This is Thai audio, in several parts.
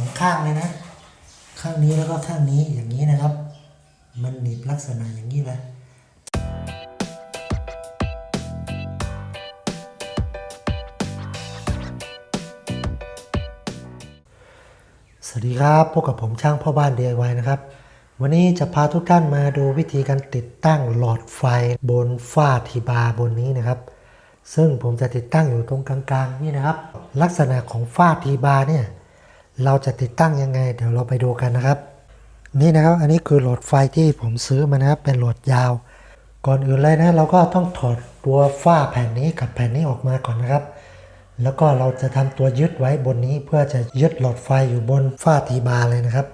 องข้างเลยนะ ข้างนี้แล้วก็ข้างนี้อย่างนี้นะครับ มันหนีบลักษณะอย่างนี้เลยสวัสดีครับพบกับผมช่างพ่อบ้าน DIY นะครับ วันนี้จะพาทุกท่านมาดูวิธีการติดตั้งหลอดไฟบนฝ้าทีบาร์บนนี้นะครับ ซึ่งผมจะติดตั้งอยู่ตรงกลางๆนี่นะครับ ลักษณะของฝ้าทีบาร์เนี่ย เราจะติดตั้งยังไง เดี๋ยวเราไปดูกันนะครับ นี่นะครับ อันนี้คือโหลดไฟที่ผมซื้อมานะครับ เป็นโหลดยาว ก่อนอื่นเลยนะ เราก็ต้องถอดตัวฝ้าแผ่นนี้กับแผ่นนี้ออกมาก่อนนะครับ แล้วก็เราจะทำตัวยึดไว้บนนี้เพื่อจะยึดโหลดไฟอยู่บนฝ้าทีบาร์เลยนะครับ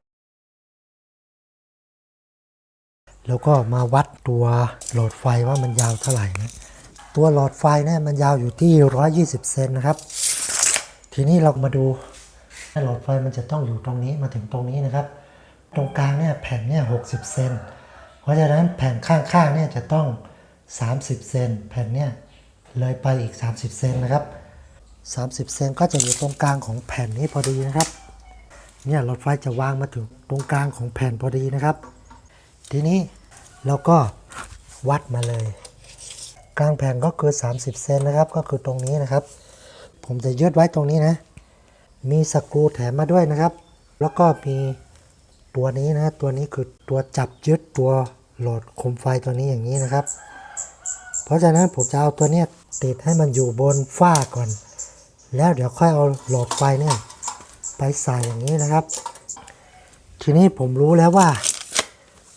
แล้วก็มาวัดตัวโหลดไฟว่ามันยาวเท่าไหร่นะ ตัวหลอดไฟเนี่ยมันยาวอยู่ที่ 120 เซนนะครับ ทีนี้เรามาดู หลอดไฟมันจะต้องอยู่ตรงนี้มาถึงตรงนี้นะครับ ตรงกลางเนี่ยแผ่นเนี่ย60เซนเพราะฉะนั้นแผ่นข้างๆเนี่ยจะต้อง 30 เซนแผ่นเนี่ยเลยไปอีก 30 เซนนะครับ 30 เซนก็จะอยู่ตรงกลางของแผ่นนี้พอดีนะครับเนี่ยหลอดไฟจะวางมาถึงตรงกลางของแผ่นพอดีนะครับ ทีนี้เราก็วัดมาเลย กลางแผ่นก็คือ 30 เซนนะครับ ก็คือตรงนี้นะครับ ผมจะยึดไว้ตรงนี้นะ มีสกรูแถมมาด้วยนะครับ แล้วก็มีตัวนี้นะ ตัวนี้คือตัวจับยึดตัวโหลดคมไฟตัวนี้อย่างนี้นะครับ เพราะฉะนั้นผมจะเอาตัวนี้ติดให้มันอยู่บนฝ้าก่อน แล้วเดี๋ยวค่อยเอาโหลดไฟเนี่ยไปใส่อย่างนี้นะครับ ทีนี้ผมรู้แล้วว่า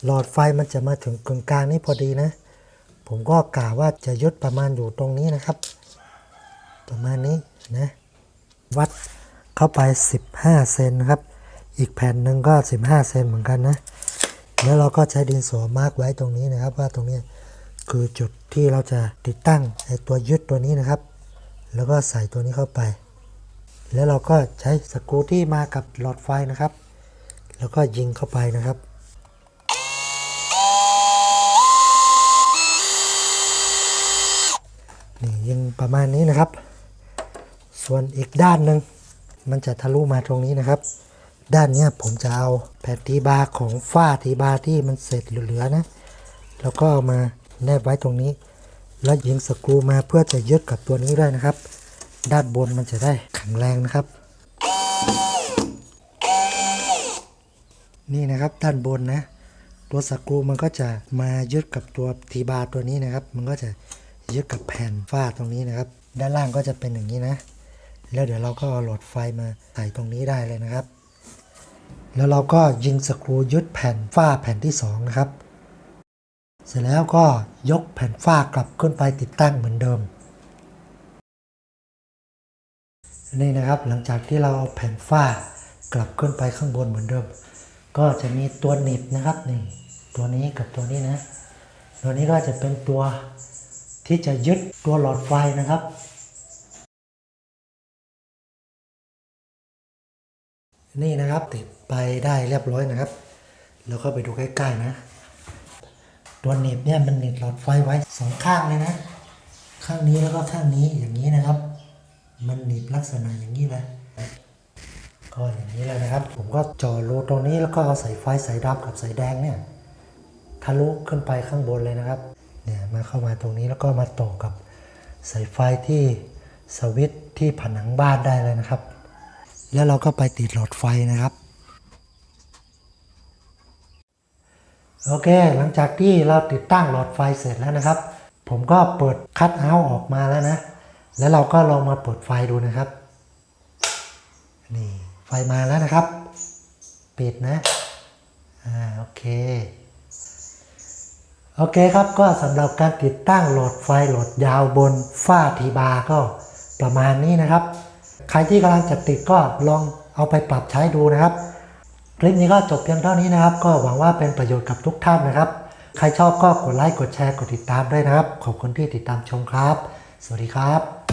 หลอดไฟมันจะมาถึงกึ่งกลางนี่พอดีนะ ผมก็กะว่าจะยึดประมาณอยู่ตรงนี้นะครับ ประมาณนี้นะ วัด เข้าไป 15 เซนครับ อีกแผ่นหนึ่งก็ 15 เซนเหมือนกันนะ แล้วเราก็ใช้ดินสอมาร์กไว้ตรงนี้นะครับ ว่าตรงนี้คือจุดที่เราจะติดตั้งไอ้ตัวยึดตัวนี้นะครับ แล้วก็ใส่ตัวนี้เข้าไป แล้วเราก็ใช้สกรูที่มากับหลอดไฟนะครับ แล้วก็ยิงเข้าไปนะครับนี่ยิงประมาณนี้นะครับ ส่วนอีกด้านหนึ่ง มันจะทะลุมาตรงนี้นะครับ ด้านเนี้ยผมจะเอาแผ่นทีบาร์ของฝ้าทีบาร์ที่มันเสร็จเหลือๆนะ แล้วก็เอามาแนบไว้ตรงนี้ แล้วยิงสกรูมาเพื่อจะยึดกับตัวนี้ได้นะครับ ด้านบนมันจะได้แข็งแรงนะครับ นี่นะครับด้านบนนะ ตัวสกรูมันก็จะมายึดกับตัวทีบาร์ตัวนี้นะครับ มันก็จะยึดกับแผ่นฝ้าตรงนี้นะครับ ด้านล่างก็จะเป็นอย่างนี้นะ แล้วเดี๋ยวเราก็เอาหลดไฟมาใส่ตรงนี้ได้เลยนะครับ แล้วเราก็ยิงสกรูยึดแผ่นฝ้าแผ่นที่สองนะครับ เสร็จแล้วก็ยกแผ่นฝ้ากลับขึ้นไปติดตั้งเหมือนเดิม นี่นะครับหลังจากที่เราเอาแผ่นฝ้ากลับขึ้นไปข้างบนเหมือนเดิม ก็จะมีตัวหนีบนะครับนี่ตัวนี้กับตัวนี้นะ ตัวนี้ก็จะเป็นตัวที่จะยึดตัวหลอดไฟนะครับ นี่นะครับติดไปได้เรียบร้อยนะครับ แล้วก็ไปดูใกล้ๆนะ ตัวหนีบเนี่ยมันหนีบหลอดไฟไว้สองข้างเลยนะ ข้างนี้แล้วก็ข้างนี้อย่างนี้นะครับ มันหนีบลักษณะอย่างนี้เลยก็อย่างนี้เลยนะครับ ผมก็จ่อรูตรงนี้แล้วก็เอาสายไฟสายดำกับสายแดงเนี่ยทะลุขึ้นไปข้างบนเลยนะครับเนี่ยมาเข้ามาตรงนี้แล้วก็มาต่อกับสายไฟที่สวิตช์ที่ผนังบ้านได้เลยนะครับ แล้วเราก็ไปติดหลอดไฟนะครับ โอเค หลังจากที่เราติดตั้งหลอดไฟเสร็จแล้วนะครับ ผมก็เปิดคัทเอาท์ออกมาแล้วนะ แล้วเราก็ลองมาเปิดไฟดูนะครับ นี่ไฟมาแล้วนะครับ ปิดนะ อ่า โอเคโอเคครับก็สำหรับการติดตั้งหลอดไฟหลอดยาวบนฝ้าทีบาก็ประมาณนี้นะครับ รที่กำลังจะติดก็ลองเอาไปปรับใช้ดูนะครับ คลิปนี้ก็จบเพียงเท่านี้นะครับ ก็หวังว่าเป็นประโยชน์กับทุกท่านนะครับ ใครชอบก็กดไลค์กดแชร์กดติดตามด้วยนะครับ ขอบคุณที่ติดตามชมครับ สวัสดีครับ